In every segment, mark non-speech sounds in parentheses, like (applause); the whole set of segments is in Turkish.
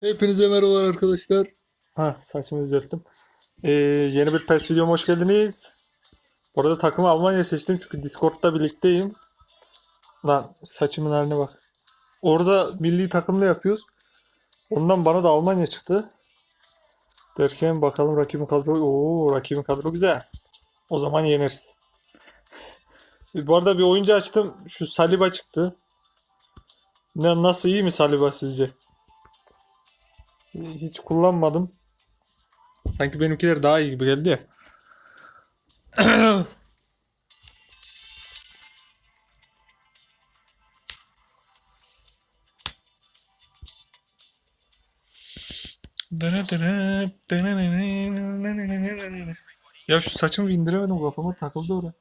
Hepinize merhabalar arkadaşlar. Ha saçımı düzelttim. Ee, yeni bir PES videoma hoş geldiniz. Bu takımı Almanya seçtim çünkü Discord'da birlikteyim. Lan saçımın haline bak. Orada milli takımla yapıyoruz. Ondan bana da Almanya çıktı. Derken bakalım rakibin kadro. Oo rakibin kadro güzel. O zaman yeneriz. Bu arada bir oyuncu açtım. Şu Saliba çıktı. Ne, nasıl iyi mi Saliba sizce? Hiç kullanmadım. Sanki benimkiler daha iyi gibi geldi ya. (clears throat) Ya şu saçımı indiremedim kafama takıldı oraya.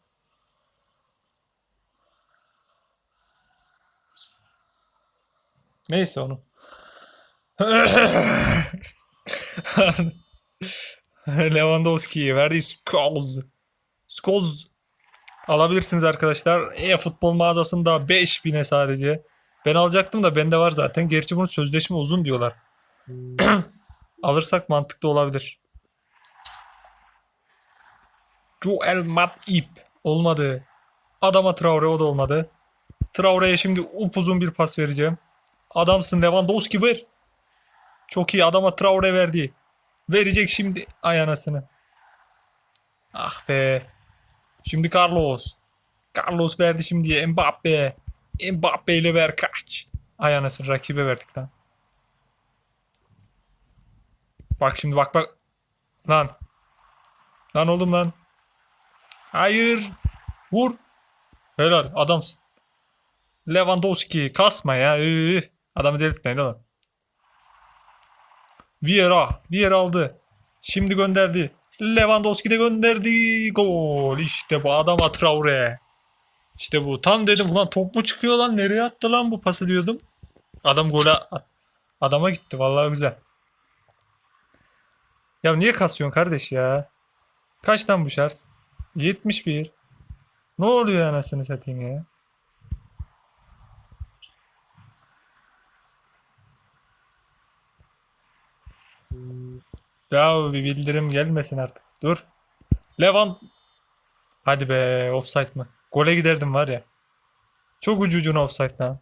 Neyse onu. (laughs) Lewandowski'ye verdi Scholes. Scholes alabilirsiniz arkadaşlar. E-futbol mağazasında 5000'e sadece. Ben alacaktım da bende var zaten. Gerçi bunun sözleşme uzun diyorlar. (clears throat) Alırsak mantıklı olabilir. Joel Matip olmadı. Adama Traore o da olmadı. Traore'ye şimdi upuzun bir pas vereceğim. Adamsın Lewandowski ver. Çok iyi adama Traore verdi. Verecek şimdi ay anasını. Ah be. Şimdi Carlos. Carlos verdi şimdi Mbappe. Mbappe ile ver kaç. Ay rakibe verdik lan. Bak şimdi bak bak. Lan. Lan oğlum lan. Hayır. Vur. Helal adamsın. Lewandowski kasma ya. Adamı delirtmeyin oğlum. Vieira. Vieira aldı. Şimdi gönderdi. Lewandowski de gönderdi. Gol. İşte bu adama Traore. İşte bu. Tam dedim ulan top mu çıkıyor lan? Nereye attı lan bu pası diyordum. Adam gole adama gitti. Vallahi güzel. Ya niye kasıyorsun kardeş ya? Kaç lan bu şarj? 71. Ne oluyor anasını satayım ya? Ya bir bildirim gelmesin artık. Dur. Levant. Hadi be offside mı? Gole giderdim var ya. Çok ucu ucuna offside lan.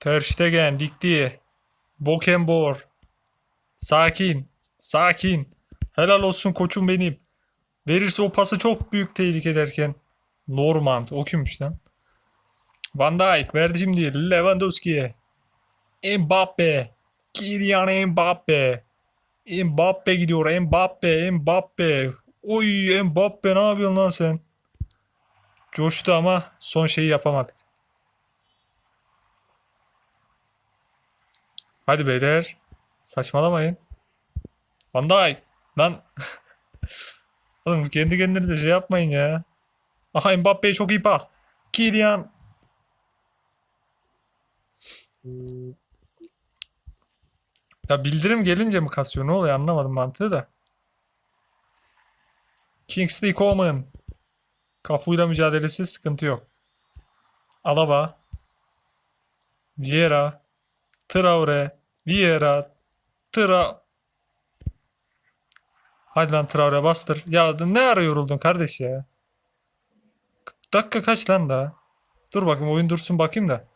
Ter Stegen dikti. Bokenbor. Sakin. Sakin. Helal olsun koçum benim. Verirse o pası çok büyük tehlike derken. Normand. O kimmiş lan? Van Dijk verdi şimdi Lewandowski'ye. Mbappe. Kylian Mbappe. Mbappe gidiyor. Mbappe. Mbappe. Oy Mbappe ne yapıyorsun lan sen? Coştu ama son şeyi yapamadık. Hadi beyler. Saçmalamayın. Van Dijk. Lan. (laughs) Oğlum kendi kendinize şey yapmayın ya. Aha Mbappe'ye çok iyi pas. Kylian. Ya bildirim gelince mi kasıyor? Ne oluyor anlamadım mantığı da. Kingsley Coman. Kafuyla mücadelesi sıkıntı yok. Alaba. Vieira. Traore. Vieira. Tra... Hadi lan Traore bastır. Ya ne ara yoruldun kardeş ya? Dakika kaç lan daha? Dur bakayım oyun dursun bakayım da.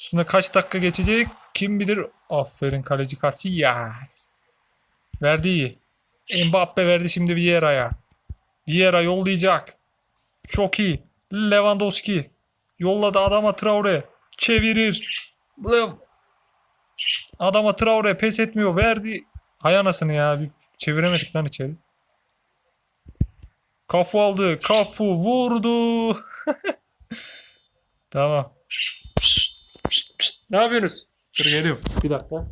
Üstünde kaç dakika geçecek kim bilir. Aferin kaleci Casillas. Verdi iyi. Mbappe verdi şimdi Vieira'ya. Vieira yollayacak. Çok iyi. Lewandowski. Yolladı adama Traore. Çevirir. Adama Traore pes etmiyor. Verdi. Hay anasını ya. Bir çeviremedik lan içeri. Kafu aldı. Kafu vurdu. (laughs) tamam. Ne yapıyorsunuz? Dur geliyorum. Bir dakika.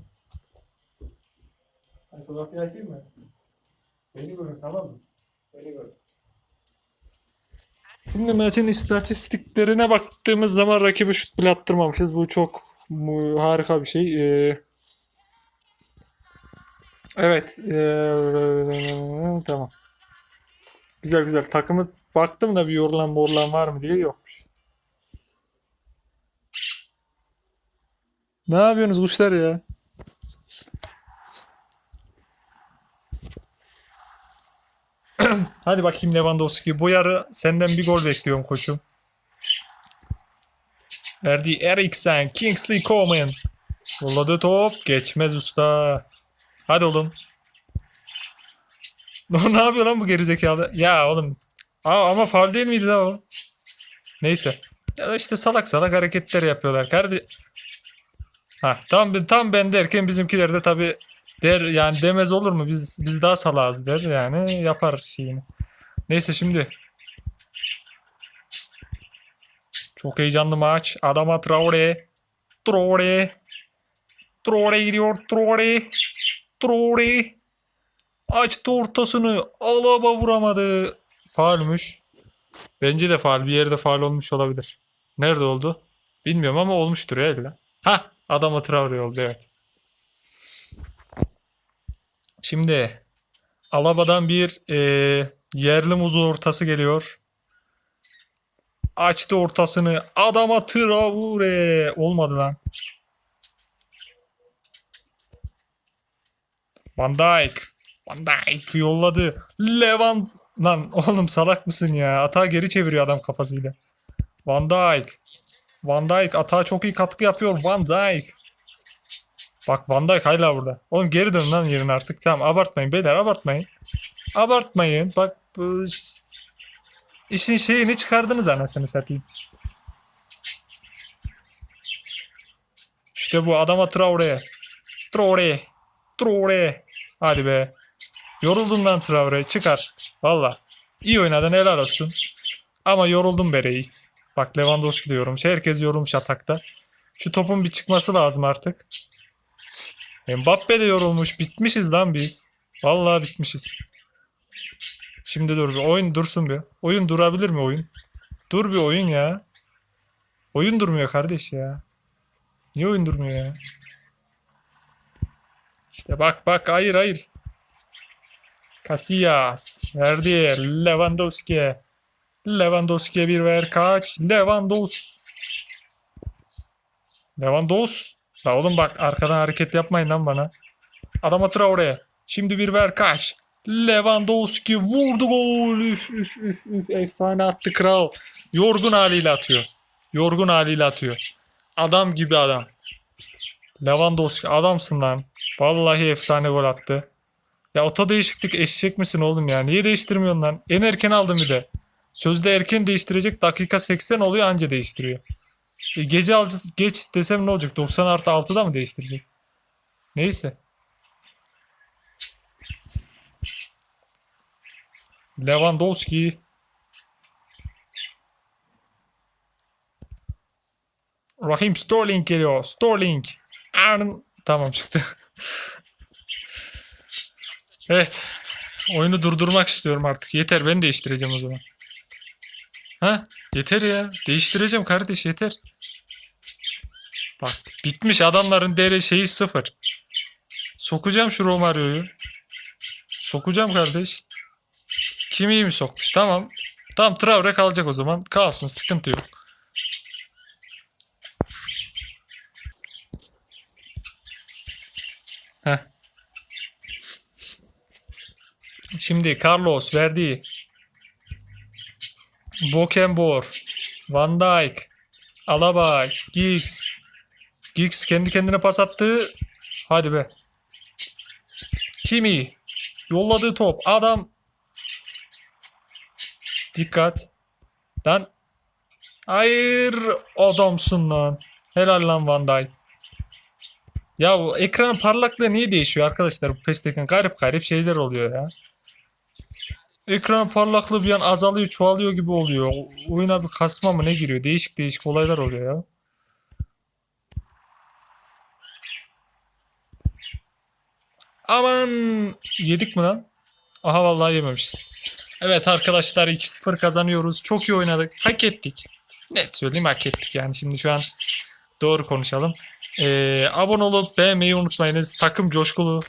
Ben fotoğrafı açayım mı? Beni görün tamam mı? Beni görün. Şimdi maçın istatistiklerine baktığımız zaman rakibi şut bile attırmamışız. Bu çok bu harika bir şey. Ee, evet. ee, tamam. Güzel güzel. Takımı baktım da bir yorulan morulan var mı diye yok. Ne yapıyorsunuz kuşlar ya? (clears throat) Hadi bakayım Lewandowski. Bu yarı senden bir gol bekliyorum koçum. Verdi Eriksen. Kingsley Coman. Yolladı top. Geçmez usta. Hadi oğlum. (laughs) ne yapıyor lan bu gerizekalı? Ya oğlum. Aa, ama faul değil miydi la o? Neyse. Ya işte salak salak hareketler yapıyorlar. Kardi Ha tam tam ben derken bizimkiler de tabi der yani demez olur mu? Biz biz daha salağız der yani yapar şeyini. Neyse şimdi. Çok heyecanlı maç. Adama Traore. Traore. Traore gidiyor. Traore. Traore. Açtı ortasını. Alaba vuramadı. Faalmiş. Bence de faal. Bir yerde faal olmuş olabilir. Nerede oldu? Bilmiyorum ama olmuştur ya illa. Ha, adama Traore oldu evet. Şimdi Alaba'dan bir eee, yerli muzu ortası geliyor. Açtı ortasını. Adama Traore. Olmadı lan. Van Dijk. Van Dijk yolladı. Levant. Lan oğlum salak mısın ya? Atağı geri çeviriyor adam kafasıyla. Van Dijk. Van Dijk atağa çok iyi katkı yapıyor. Van Dijk. Bak Van Dijk hala burada. Oğlum geri dön lan yerine artık. Tamam abartmayın beyler abartmayın. Abartmayın. Bak bu iş- işin şeyini çıkardınız anasını satayım. İşte bu adama Traore. Traore. Traore. Hadi be. Yoruldum lan Traore. Çıkar. Valla. İyi oynadın helal olsun. Ama yoruldum be reis. Bak Lewandowski diyorum. Herkes yorulmuş atakta. Şu topun bir çıkması lazım artık. Mbappe de yorulmuş. Bitmişiz lan biz. Vallahi bitmişiz. Şimdi dur bir oyun dursun bir. Oyun durabilir mi oyun? Dur bir oyun ya. Oyun durmuyor kardeş ya. Niye oyun durmuyor ya? İşte bak bak hayır hayır. Casillas verdi Lewandowski'ye. Lewandowski'ye bir ver kaç. Lewandowski. Lewandowski. La oğlum bak arkadan hareket yapmayın lan bana. Adam atır oraya. Şimdi bir ver kaç. Lewandowski vurdu gol. Üf, üf, üf, üf. Efsane attı kral. Yorgun haliyle atıyor. Yorgun haliyle atıyor. Adam gibi adam. Lewandowski adamsın lan. Vallahi efsane gol attı. Ya oto değişiklik eşek misin oğlum ya? Niye değiştirmiyorsun lan? En erken aldım bir de. Sözde erken değiştirecek dakika 80 oluyor anca değiştiriyor. E, gece al geç desem ne olacak? 90 artı 6'da mı değiştirecek? Neyse. Lewandowski. Raheem Sterling geliyor. Sterling. Arn tamam çıktı. (laughs) evet. Oyunu durdurmak istiyorum artık. Yeter ben değiştireceğim o zaman. Ha? Yeter ya. Değiştireceğim kardeş yeter. Bak bitmiş adamların değeri şeyi sıfır. Sokacağım şu Romario'yu. Sokacağım kardeş. Kim iyi mi sokmuş? Tamam. Tamam Traore kalacak o zaman. Kalsın sıkıntı yok. Heh. Şimdi Carlos verdi. Bokenbor, Van Dijk, Alaba, Giggs. Giggs kendi kendine pas attı. Hadi be. Kimi. Yolladığı top. Adam. Dikkat. Lan. Hayır. Adamsın lan. Helal lan Van Dijk. Ya bu ekranın parlaklığı niye değişiyor arkadaşlar? Bu PES'teki garip garip şeyler oluyor ya. Ekran parlaklığı bir an azalıyor, çoğalıyor gibi oluyor. Oyuna bir kasma mı ne giriyor? Değişik değişik olaylar oluyor ya. Aman yedik mi lan? Aha vallahi yememişiz. Evet arkadaşlar 2-0 kazanıyoruz. Çok iyi oynadık. Hak ettik. Net söyleyeyim hak ettik yani. Şimdi şu an doğru konuşalım. Ee, abone olup beğenmeyi unutmayınız. Takım coşkulu.